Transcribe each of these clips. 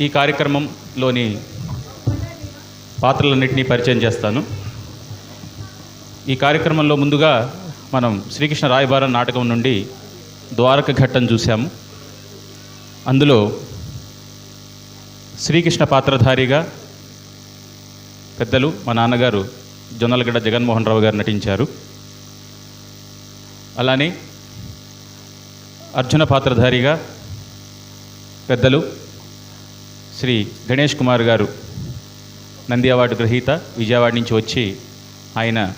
ఈ కార్యక్రమంలోని పాత్రలన్నింటినీ పరిచయం చేస్తాను. ఈ కార్యక్రమంలో ముందుగా మనం శ్రీకృష్ణ రాయబారం నాటకం నుండి ద్వారక ఘట్టం చూసాము అందులో శ్రీకృష్ణ పాత్రధారిగా పెద్దలు మా నాన్నగారు జొన్నలగడ్డ జగన్మోహన్ రావు గారు నటించారు. అలానే అర్జున పాత్రధారిగా పెద్దలు శ్రీ గణేష్ కుమార్ గారు నంది అవార్డు గ్రహీత విజయవాడ నుంచి వచ్చి ఆయన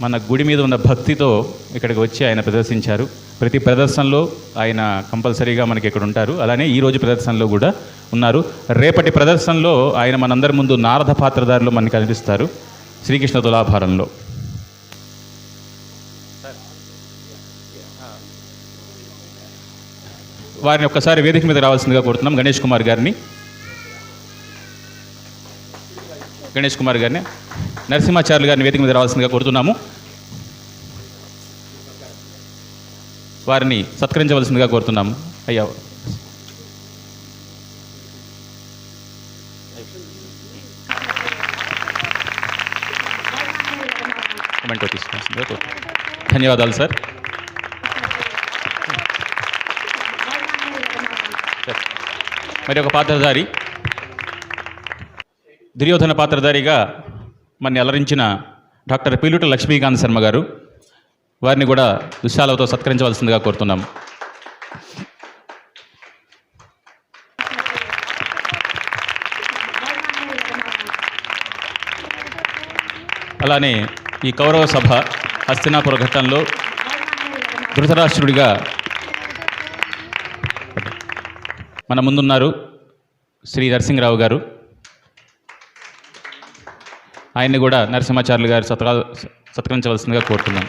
మన గుడి మీద ఉన్న భక్తితో ఇక్కడికి వచ్చి ఆయన ప్రదర్శించారు. ప్రతి ప్రదర్శనలో ఆయన కంపల్సరీగా మనకి ఇక్కడ ఉంటారు. అలానే ఈ రోజు ప్రదర్శనలో కూడా ఉన్నారు. రేపటి ప్రదర్శనలో ఆయన మనందరి ముందు నారద పాత్రధారులు మనకి కనిపిస్తారు. శ్రీకృష్ణ తులాభారంలో. వారిని ఒక్కసారి వేదిక మీద రావాల్సిందిగా కోరుతున్నాం. గణేష్ కుమార్ గారిని గణేష్ కుమార్ గారిని నరసింహాచార్యులు గారిని వేదిక మీద రావాల్సిందిగా కోరుతున్నాము. వారిని సత్కరించవలసిందిగా కోరుతున్నాము. అయ్యా. కమెంటో తీసుకోవాల్సిందిగా కోరుతున్నాము ధన్యవాదాలు సార్. మరి ఒక పాత్రధారి దుర్యోధన పాత్రధారిగా మన అలరించిన డాక్టర్ పిలుట లక్ష్మీకాంత్ శర్మ గారు వారిని కూడా దుశ్శాలతో సత్కరించవలసిందిగా కోరుతున్నాం. అలానే ఈ కౌరవ సభ హస్తినాపుర ఘట్టంలో ధృతరాష్ట్రుడిగా మన ముందున్నారు శ్రీ నరసింహరావు గారు. ఆయన్ని కూడా నరసింహాచార్యులు గారు సత్కా సత్కరించవలసిందిగా కోరుతున్నాను.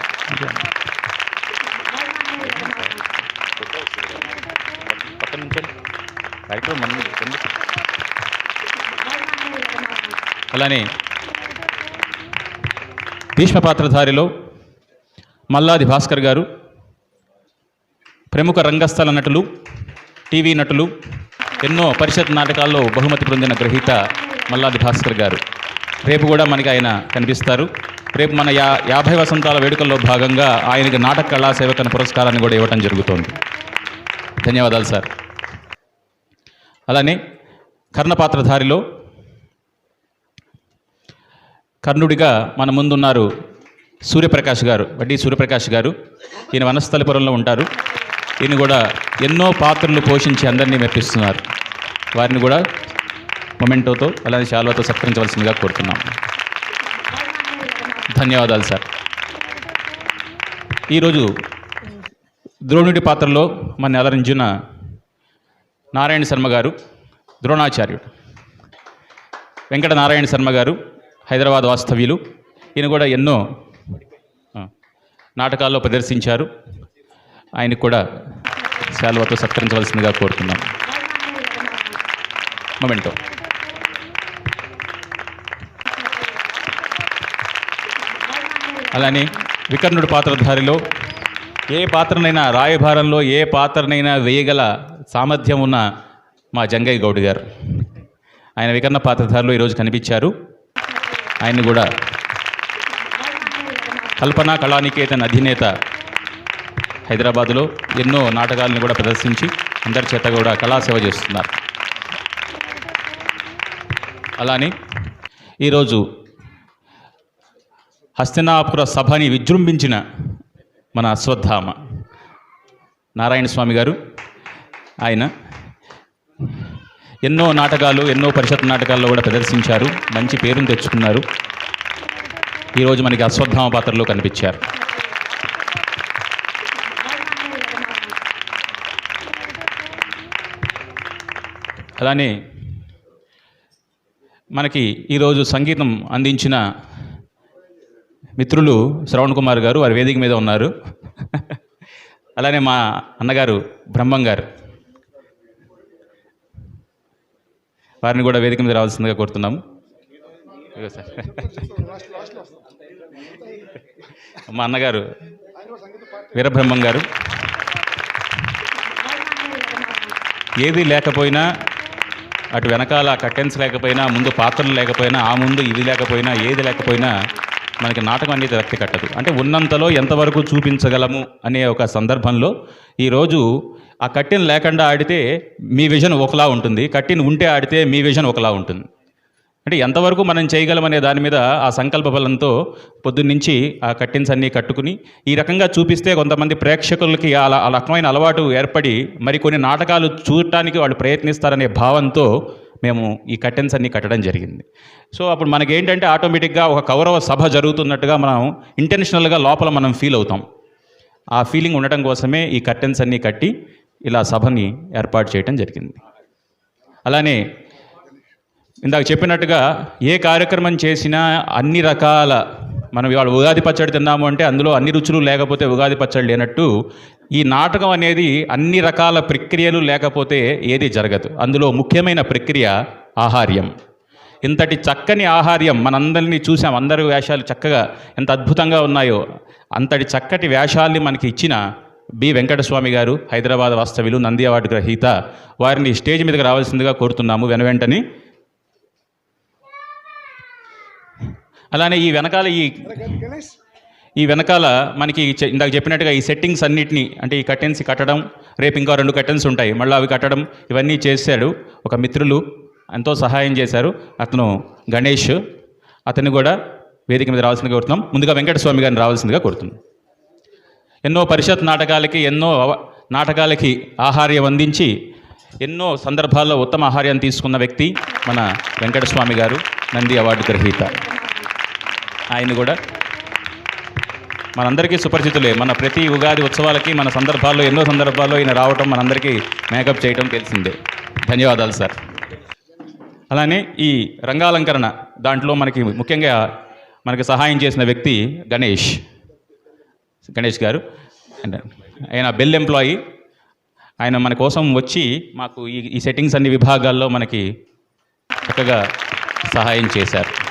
అలానే భీష్మ పాత్రధారిలో మల్లాది భాస్కర్ గారు ప్రముఖ రంగస్థల నటులు టీవీ నటులు ఎన్నో పరిషత్ నాటకాల్లో బహుమతి పొందిన గ్రహీత మల్లాది భాస్కర్ గారు. రేపు కూడా మనకి ఆయన కనిపిస్తారు. రేపు మన యా యాభై వసంతాల వేడుకల్లో భాగంగా ఆయనకి నాటక కళా సేవకన పురస్కారాన్ని కూడా ఇవ్వటం జరుగుతోంది. ధన్యవాదాలు సార్. అలానే కర్ణపాత్రధారిలో కర్ణుడిగా మన ముందున్నారు సూర్యప్రకాష్ గారు వడ్డీ సూర్యప్రకాష్ గారు. ఈయన వనస్థలిపురంలో ఉంటారు. ఈయన కూడా ఎన్నో పాత్రలు పోషించి అందరినీ మెప్పిస్తున్నారు. వారిని కూడా మొమెంటోతో అలానే శాల్వాతో సత్కరించవలసిందిగా కోరుతున్నాం. ధన్యవాదాలు సార్. ఈరోజు ద్రోణుడి పాత్రలో మన అలరించిన నారాయణ శర్మ గారు ద్రోణాచార్యుడు. వెంకట నారాయణ శర్మ గారు హైదరాబాద్ వాస్తవ్యులు. ఈయన కూడా ఎన్నో నాటకాల్లో ప్రదర్శించారు. ఆయనకు కూడా శాలువతో సత్కరించవలసిందిగా కోరుతున్నాం. మొమెంటో. అలానే వికర్ణుడి పాత్రధారిలో ఏ పాత్రనైనా రాయభారంలో ఏ పాత్రనైనా వేయగల సామర్థ్యం ఉన్న మా జంగయ్య గౌడ్ గారు. ఆయన వికర్ణ పాత్రధారిలో ఈరోజు కనిపించారు. ఆయన్ని కూడా కల్పన కళానికేతన్ అధినేత హైదరాబాదులో ఎన్నో నాటకాలను కూడా ప్రదర్శించి అందరి చేత కూడా కళాసేవ చేస్తున్నారు. అలానే ఈరోజు హస్తినాపుర సభని విజృంభించిన మన అశ్వత్థామ. నారాయణ స్వామి గారు ఆయన ఎన్నో నాటకాలు ఎన్నో పరిషత్ నాటకాల్లో కూడా ప్రదర్శించారు మంచి పేరును తెచ్చుకున్నారు. ఈరోజు మనకి అశ్వత్థామ పాత్రలో కనిపించారు. అలానే మనకి ఈరోజు సంగీతం అందించిన మిత్రులు శ్రవణ్ కుమార్ గారు వారి వేదిక మీద ఉన్నారు. అలానే మా అన్నగారు బ్రహ్మం గారు. వారిని కూడా వేదిక మీద రావాల్సిందిగా కోరుతున్నాము సార్. మా అన్నగారు వీరబ్రహ్మం గారు. ఏది లేకపోయినా అటు వెనకాల కర్టెన్స్ లేకపోయినా ముందు పాత్రలు లేకపోయినా ఆ ముందు ఇది లేకపోయినా ఏది లేకపోయినా మనకి నాటకం అనేది రక్తి కట్టదు. అంటే ఉన్నంతలో ఎంతవరకు చూపించగలము అనే ఒక సందర్భంలో ఈరోజు ఆ కట్టిన లేకుండా ఆడితే మీ విజన్ ఒకలా ఉంటుంది. కట్టిన ఉంటే ఆడితే మీ విజన్ ఒకలా ఉంటుంది. అంటే ఎంతవరకు మనం చేయగలమనే దాని మీద ఆ సంకల్ప బలంతో పొద్దున్నుంచి ఆ కట్టిన్స్ అన్నీ కట్టుకుని ఈ రకంగా చూపిస్తే కొంతమంది ప్రేక్షకులకి అలా ఆ రకమైన అలవాటు ఏర్పడి మరి కొన్ని నాటకాలు చూడటానికి వాళ్ళు ప్రయత్నిస్తారనే భావంతో మేము ఈ కర్టెన్స్ అన్నీ కట్టడం జరిగింది. సో అప్పుడు మనకేంటంటే ఆటోమేటిక్గా ఒక కౌరవ సభ జరుగుతున్నట్టుగా మనం ఇంటెన్షనల్గా లోపల మనం ఫీల్ అవుతాం. ఆ ఫీలింగ్ ఉండటం కోసమే ఈ కర్టెన్స్ అన్నీ కట్టి ఇలా సభని ఏర్పాటు చేయడం జరిగింది. అలానే ఇందాక చెప్పినట్టుగా ఏ కార్యక్రమం చేసినా అన్ని రకాల మనం ఇవాళ ఉగాది పచ్చడి తిన్నాము అంటే అందులో అన్ని రుచులు లేకపోతే ఉగాది పచ్చడి లేనట్టు ఈ నాటకం అనేది అన్ని రకాల ప్రక్రియలు లేకపోతే ఏది జరగదు. అందులో ముఖ్యమైన ప్రక్రియ ఆహార్యం. ఇంతటి చక్కని ఆహార్యం మనందరినీ చూసాం. అందరి వేషాలు చక్కగా ఎంత అద్భుతంగా ఉన్నాయో. అంతటి చక్కటి వేషాల్ని మనకి ఇచ్చిన బి వెంకటస్వామి గారు హైదరాబాద్ వాస్తవ్యులు నంది అవార్డు గ్రహీత. వారిని స్టేజ్ మీదకి రావాల్సిందిగా కోరుతున్నాము. వెనువెంటనే అలానే ఈ వెనకాల ఈ ఈ వెనకాల మనకి ఇందాక చెప్పినట్టుగా ఈ సెట్టింగ్స్ అన్నిటినీ అంటే ఈ కర్టెన్స్ కట్టడం రేపు ఇంకా రెండు కర్టెన్స్ ఉంటాయి. మళ్ళీ అవి కట్టడం ఇవన్నీ చేశాడు ఒక మిత్రులు. ఎంతో సహాయం చేశారు. అతను గణేష్. అతన్ని కూడా వేదిక మీద రావాల్సిందిగా కోరుతున్నాం. ముందుగా వెంకటస్వామి గారిని రావాల్సిందిగా కోరుతున్నాం. ఎన్నో పరిషత్ నాటకాలకి ఎన్నో నాటకాలకి ఆహార్యం అందించి ఎన్నో సందర్భాల్లో ఉత్తమ ఆహార్యాన్ని తీసుకున్న వ్యక్తి మన వెంకటస్వామి గారు. నంది అవార్డు గ్రహీత. ఆయన కూడా. మనందరికీ సుపరిచితులే. మన ప్రతి ఉగాది ఉత్సవాలకి మన సందర్భాల్లో ఎన్నో సందర్భాల్లో ఈయన రావటం మనందరికీ మేకప్ చేయటం తెలిసిందే. ధన్యవాదాలు సార్. అలానే ఈ రంగాలంకరణ దాంట్లో మనకి ముఖ్యంగా మనకి సహాయం చేసిన వ్యక్తి గణేష్. గణేష్ గారు. అండ్ ఆయన బెల్ ఎంప్లాయీ. ఆయన మన కోసం వచ్చి మాకు ఈ ఈ సెట్టింగ్స్ అన్ని విభాగాల్లో మనకి చక్కగా సహాయం చేశారు.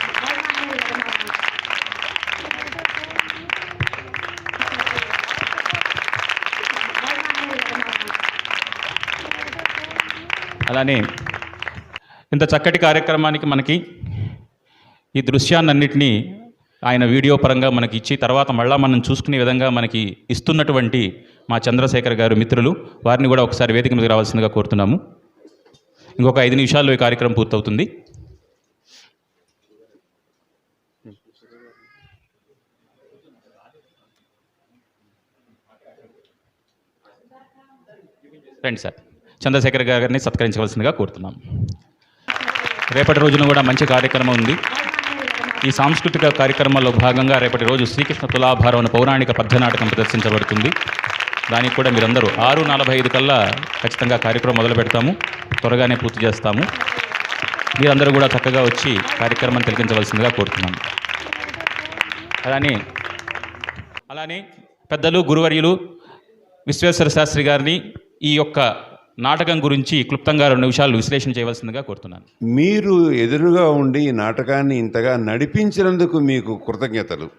అలానే ఇంత చక్కటి కార్యక్రమానికి మనకి ఈ దృశ్యాన్నన్నింటినీ ఆయన వీడియో పరంగా మనకి ఇచ్చి తర్వాత మళ్ళా మనం చూసుకునే విధంగా మనకి ఇస్తున్నటువంటి మా చంద్రశేఖర్ గారు మిత్రులు వారిని కూడా ఒకసారి వేదిక మీదకి రావాల్సిందిగా కోరుతున్నాము. ఇంకొక ఐదు నిమిషాల్లో ఈ కార్యక్రమం పూర్తవుతుంది. రండి సార్. చంద్రశేఖర్ గారిని సత్కరించవలసిందిగా కోరుతున్నాం. రేపటి రోజున కూడా మంచి కార్యక్రమం ఉంది. ఈ సాంస్కృతిక కార్యక్రమాల్లో భాగంగా రేపటి రోజు శ్రీకృష్ణ తులాభారం అనే పౌరాణిక పద్యనాటకం ప్రదర్శించబడుతుంది. దానికి కూడా మీరందరూ ఆరు నలభై ఐదు కల్లా ఖచ్చితంగా కార్యక్రమం మొదలు పెడతాము. త్వరగానే పూర్తి చేస్తాము. మీరందరూ కూడా చక్కగా వచ్చి కార్యక్రమం తిలకించవలసిందిగా కోరుతున్నాము అలానే అలానే పెద్దలు గురువర్యులు విశ్వేశ్వర శాస్త్రి గారిని ఈ యొక్క నాటకం గురించి క్లుప్తంగా రెండు నిమిషాలు విశ్లేషణ చేయవలసిందిగా కోరుతున్నాను. మీరు ఎదురుగా ఉండి ఈ నాటకాన్ని ఇంతగా నడిపించినందుకు మీకు కృతజ్ఞతలు.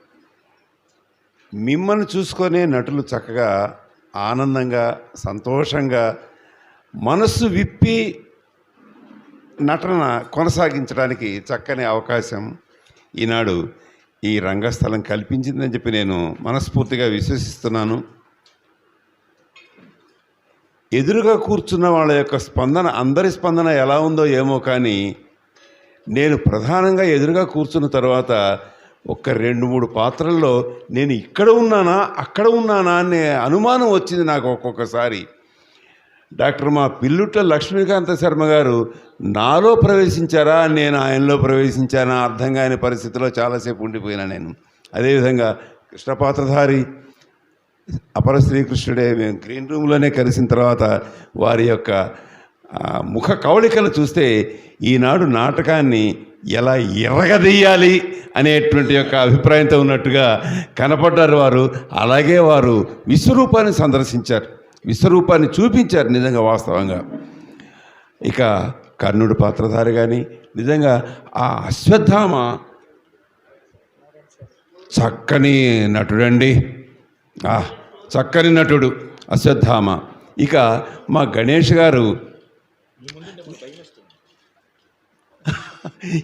మిమ్మల్ని చూసుకునే నటులు చక్కగా ఆనందంగా సంతోషంగా మనస్సు విప్పి నటన కొనసాగించడానికి చక్కని అవకాశం ఈనాడు ఈ రంగస్థలం కల్పించిందని చెప్పి నేను మనస్ఫూర్తిగా విశ్వసిస్తున్నాను. ఎదురుగా కూర్చున్న వాళ్ళ యొక్క స్పందన అందరి స్పందన ఎలా ఉందో ఏమో కానీ నేను ప్రధానంగా ఎదురుగా కూర్చున్న తర్వాత ఒక రెండు మూడు పాత్రల్లో నేను ఇక్కడ ఉన్నానా అక్కడ ఉన్నానా అనే అనుమానం వచ్చింది నాకు ఒక్కొక్కసారి. డాక్టర్ మా పిల్లుట్ల లక్ష్మీకాంత శర్మ గారు నాలో ప్రవేశించారా నేను ఆయనలో ప్రవేశించానా అర్థం కాని పరిస్థితిలో చాలాసేపు ఉండిపోయినా నేను. అదేవిధంగా కృష్ణపాత్రధారి అపర శ్రీకృష్ణుడే మేము గ్రీన్ రూమ్లోనే కలిసిన తర్వాత వారి యొక్క ముఖ కవళికలు చూస్తే ఈనాడు నాటకాన్ని ఎలా ఎరగదీయాలి అనేటువంటి యొక్క అభిప్రాయంతో ఉన్నట్టుగా కనపడ్డారు వారు. అలాగే వారు విశ్వరూపాన్ని సందర్శించారు. విశ్వరూపాన్ని చూపించారు నిజంగా వాస్తవంగా. ఇక కర్ణుడు పాత్రధారి కానీ నిజంగా ఆ అశ్వత్థామ చక్కని నటుడండి. చక్కని నటుడు అశ్వత్థామ. ఇక మా గణేష్ గారు.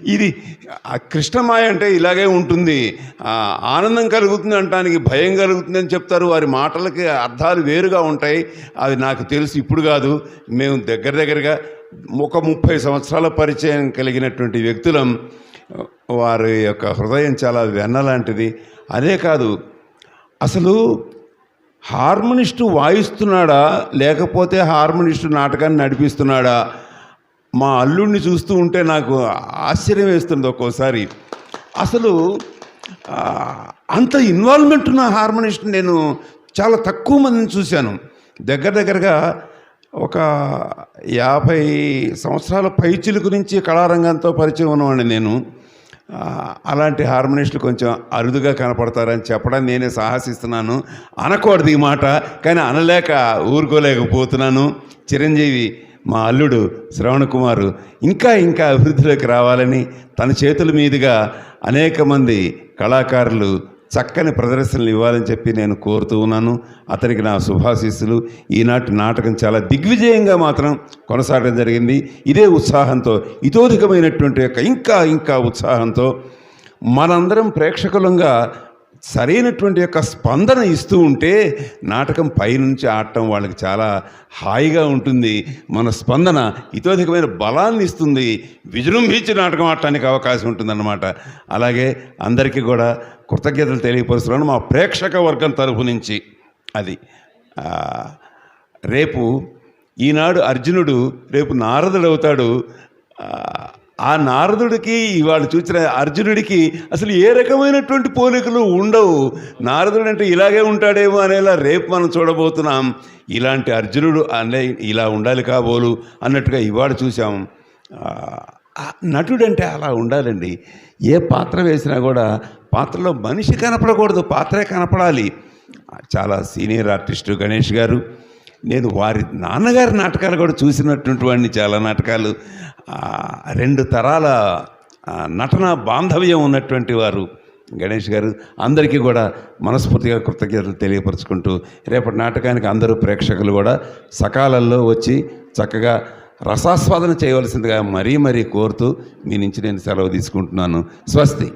ఇది కృష్ణమాయ అంటే ఇలాగే ఉంటుంది. ఆనందం కలుగుతుంది అంటానికి భయం కలుగుతుంది అని చెప్తారు. వారి మాటలకి అర్థాలు వేరుగా ఉంటాయి. అది నాకు తెలుసు ఇప్పుడు కాదు. మేము దగ్గర దగ్గరగా ఒక ముప్పై సంవత్సరాల పరిచయం కలిగినటువంటి వ్యక్తులం. వారి యొక్క హృదయం చాలా వెన్నలాంటిది అదే కాదు అసలు హార్మోనిస్టు వాయిస్తున్నాడా? లేకపోతే హార్మోనిస్టు నాటకాన్ని నడిపిస్తున్నాడా? మా అల్లుడిని చూస్తూ ఉంటే నాకు ఆశ్చర్యం వేస్తుంది ఒక్కోసారి. అసలు అంత ఇన్వాల్వ్మెంట్ ఉన్న హార్మోనిస్ట్ నేను చాలా తక్కువ మందిని చూశాను. దగ్గర దగ్గరగా ఒక యాభై సంవత్సరాల పైచిలుకు నుంచి కళారంగంతో పరిచయం ఉన్నవాడిని నేను. అలాంటి హార్మోనిస్టులు కొంచెం అరుదుగా కనపడతారని చెప్పడం నేనే సాహసిస్తున్నాను. అనకూడదు ఈ మాట కానీ అనలేక ఊరుకోలేకపోతున్నాను. చిరంజీవి మా అల్లుడు శ్రవణ్ కుమారు ఇంకా ఇంకా అభివృద్ధిలోకి రావాలని తన చేతుల మీదుగా అనేక మంది కళాకారులు చక్కని ప్రదర్శనలు ఇవ్వాలని చెప్పి నేను కోరుతూ ఉన్నాను. అతనికి నా శుభాశీస్సులు. ఈనాటి నాటకం చాలా దిగ్విజయంగా మాత్రం కొనసాగడం జరిగింది. ఇదే ఉత్సాహంతో ఇతోధికమైనటువంటి యొక్క ఇంకా ఇంకా ఉత్సాహంతో మనందరం ప్రేక్షకులంగా సరైనటువంటి యొక్క స్పందన ఇస్తూ ఉంటే నాటకం పైనుంచి ఆడటం వాళ్ళకి చాలా హాయిగా ఉంటుంది. మన స్పందన ఇతోధికమైన బలాన్ని ఇస్తుంది. విజృంభించి నాటకం ఆడటానికి అవకాశం ఉంటుందన్నమాట. అలాగే అందరికీ కూడా కృతజ్ఞతలు తెలియపరుస్తున్నాను మా ప్రేక్షక వర్గం తరఫు నుంచి. అది రేపు ఈనాడు అర్జునుడు రేపు నారదుడు అవుతాడు. ఆ, నారదుడికి ఇవాళ చూసిన అర్జునుడికి అసలు ఏ రకమైనటువంటి పోలికలు ఉండవు. నారదుడు అంటే ఇలాగే ఉంటాడేమో అనేలా రేపు మనం చూడబోతున్నాం. ఇలాంటి అర్జునుడు అనే ఇలా ఉండాలి కాబోలు అన్నట్టుగా ఇవాళ చూసాం నటుడు అంటే అలా ఉండాలండి. ఏ పాత్ర వేసినా కూడా పాత్రలో మనిషి కనపడకూడదు పాత్రే కనపడాలి. చాలా సీనియర్ ఆర్టిస్టు గణేష్ గారు నేను వారి నాన్నగారి నాటకాలు కూడా చూసినటువంటి వాడిని చాలా నాటకాలు. రెండు తరాల నటన బాంధవ్యం ఉన్నటువంటి వారు గణేష్ గారు. అందరికీ కూడా మనస్ఫూర్తిగా కృతజ్ఞతలు తెలియపరుచుకుంటూ రేపటి నాటకానికి అందరూ ప్రేక్షకులు కూడా సకాలంలో వచ్చి చక్కగా రసాస్వాదన చేయవలసిందిగా మరీ మరీ కోరుతూ మీ నుంచి నేను సెలవు తీసుకుంటున్నాను. స్వస్తి.